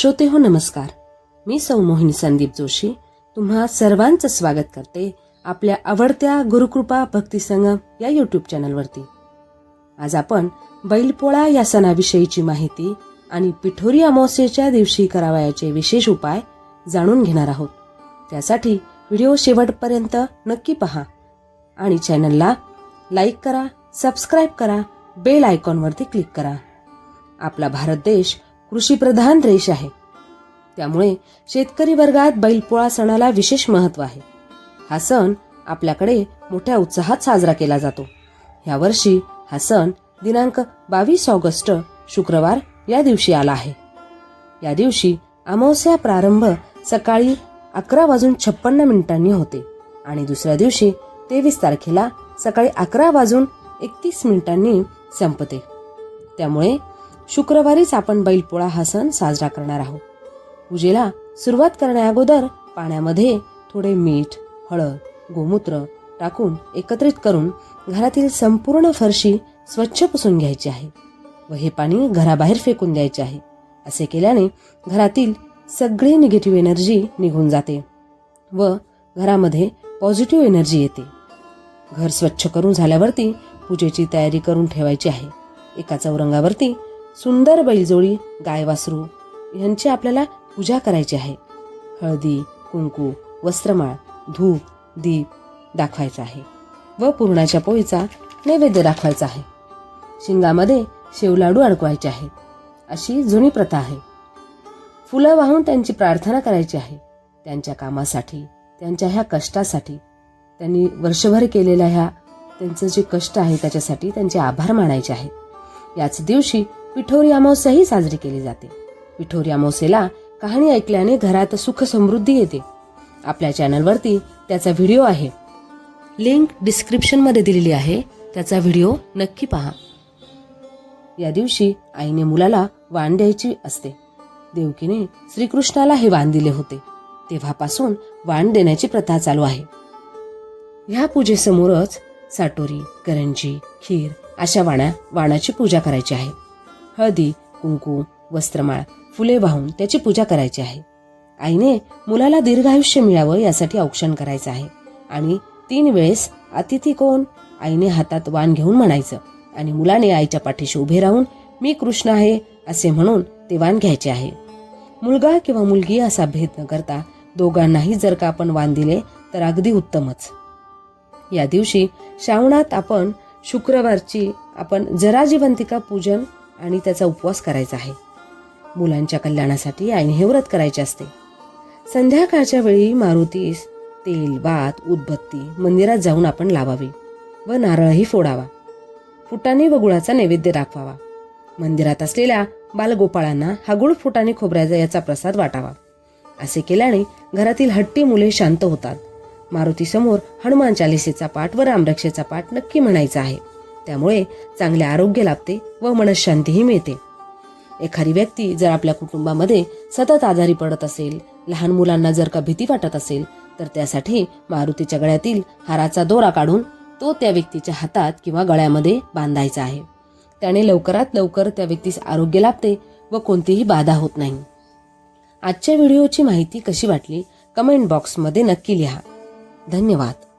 श्रोते हो नमस्कार. मी सौ मोहिनी संदीप जोशी. तुम्हा सर्वांचं स्वागत करते आपल्या आवडत्या गुरुकृपा भक्तिसंगम या यूट्यूब चॅनलवरती. आज आपण बैलपोळा या सणाविषयीची माहिती आणि पिठोरी अमावस्येच्या दिवशी करावयाचे विशेष उपाय जाणून घेणार आहोत. त्यासाठी व्हिडिओ शेवटपर्यंत नक्की पहा आणि चॅनलला लाईक करा सबस्क्राईब करा बेल आयकॉनवरती क्लिक करा. आपला भारत देश कृषीप्रधान देश आहे. त्यामुळे शेतकरी वर्गात बैलपोळा सणाला विशेष महत्त्व आहे. हा सण आपल्याकडे मोठ्या उत्साहात साजरा केला जातो. यावर्षी हा सण दिनांक बावीस ऑगस्ट शुक्रवार या दिवशी आला आहे. या दिवशी अमावस्या प्रारंभ सकाळी अकरा वाजून छप्पन्न मिनिटांनी होते आणि दुसऱ्या दिवशी तेवीस तारखेला सकाळी अकरा वाजून एकतीस मिनिटांनी संपते. त्यामुळे शुक्रवारीच आपण बैलपोळा हा सण साजरा करणार आहोत. पूजेला सुरुवात करण्याअगोदर पाण्यामध्ये थोडे मीठ हळद गोमूत्र टाकून एकत्रित करून घरातील संपूर्ण फरशी स्वच्छ पुसून घ्यायची आहे व हे पाणी घराबाहेर फेकून द्यायचे आहे. असे केल्याने घरातील सगळी निगेटिव्ह एनर्जी निघून जाते व घरामध्ये पॉझिटिव्ह एनर्जी येते. घर स्वच्छ करून झाल्यावरती पूजेची तयारी करून ठेवायची आहे. एका चौरंगावरती सुंदर बैलजोडी गाय वासरू यांची आपल्याला पूजा करायची आहे. हळदी कुंकू वस्त्रमाळ धूप दीप दाखवायचा आहे व पुरणाच्या पोळीचा नैवेद्य दाखवायचा आहे. शिंगामध्ये शेवलाडू अडकवायचे आहेत. अशी जुनी प्रथा आहे. फुलं वाहून त्यांची प्रार्थना करायची आहे. त्यांच्या कामासाठी त्यांच्या ह्या कष्टासाठी त्यांनी वर्षभर केलेल्या ह्या त्यांचं जे कष्ट आहे त्याच्यासाठी त्यांचे आभार मानायचे आहेत. याच दिवशी पिठोरी अमावस्याही साजरी केली जाते. पिठोरी अमावस्येला कहाणी ऐकल्याने घरात सुख समृद्धी येते. आपल्या चॅनलवरती त्याचा व्हिडिओ आहे. लिंक डिस्क्रिप्शनमध्ये दिलेली आहे. त्याचा व्हिडिओ नक्की पहा. या दिवशी आईने मुलाला वाण द्यायची असते. देवकीने श्रीकृष्णाला हे वाण दिले होते. तेव्हापासून वाण देण्याची प्रथा चालू आहे. ह्या पूजेसमोरच साटोरी करंजी खीर अशा वाण्या वाणाची पूजा करायची आहे. हळदी कुंकू वस्त्रमाळ फुले वाहून त्याची पूजा करायची आहे. आईने मुलाला दीर्घायुष्य मिळावं यासाठी औक्षण करायचं आहे. आणि तीन वेळेस अतिथी कोण? आईने हातात वाण घेऊन म्हणायचं आणि मुलाने आईच्या पाठीशी उभे राहून मी कृष्ण आहे असे म्हणून ते वाण घ्यायचे आहे. मुलगा किंवा मुलगी असा भेद न करता दोघांनाही जर का आपण वाण दिले तर अगदी उत्तमच. या दिवशी श्रावणात आपण शुक्रवारची आपण जराजीवंतिका पूजन आणि त्याचा उपवास करायचा आहे. मुलांच्या कल्याणासाठी आईने हे व्रत करायचे असते. संध्याकाळच्या वेळी मारुतीस तेल वात उदबत्ती मंदिरात जाऊन आपण लावावी व नारळही फोडावा. फुटाणे व गुळाचा नैवेद्य दाखवावा. मंदिरात असलेल्या बालगोपाळांना हा गुळ फुटाणे खोबऱ्याचा याचा प्रसाद वाटावा. असे केल्याने घरातील हट्टी मुले शांत होतात. मारुतीसमोर हनुमान चालिसेचा पाठ व रामरक्षेचा पाठ नक्की म्हणायचा आहे. त्यामुळे चांगले आरोग्य लाभते व मनशांतीही मिळते. एखादी व्यक्ती जर आपल्या कुटुंबामध्ये सतत आजारी पडत असेल लहान मुलांना जर का भीती वाटत असेल तर त्यासाठी मारुतीच्या गळ्यातील हाराचा दोरा काढून तो त्या व्यक्तीच्या हातात किंवा गळ्यामध्ये बांधायचा आहे. त्याने लवकरात लवकर त्या व्यक्तीस आरोग्य लाभते व कोणतीही बाधा होत नाही. आजच्या व्हिडिओची माहिती कशी वाटली? कमेंट बॉक्समध्ये नक्की लिहा. धन्यवाद.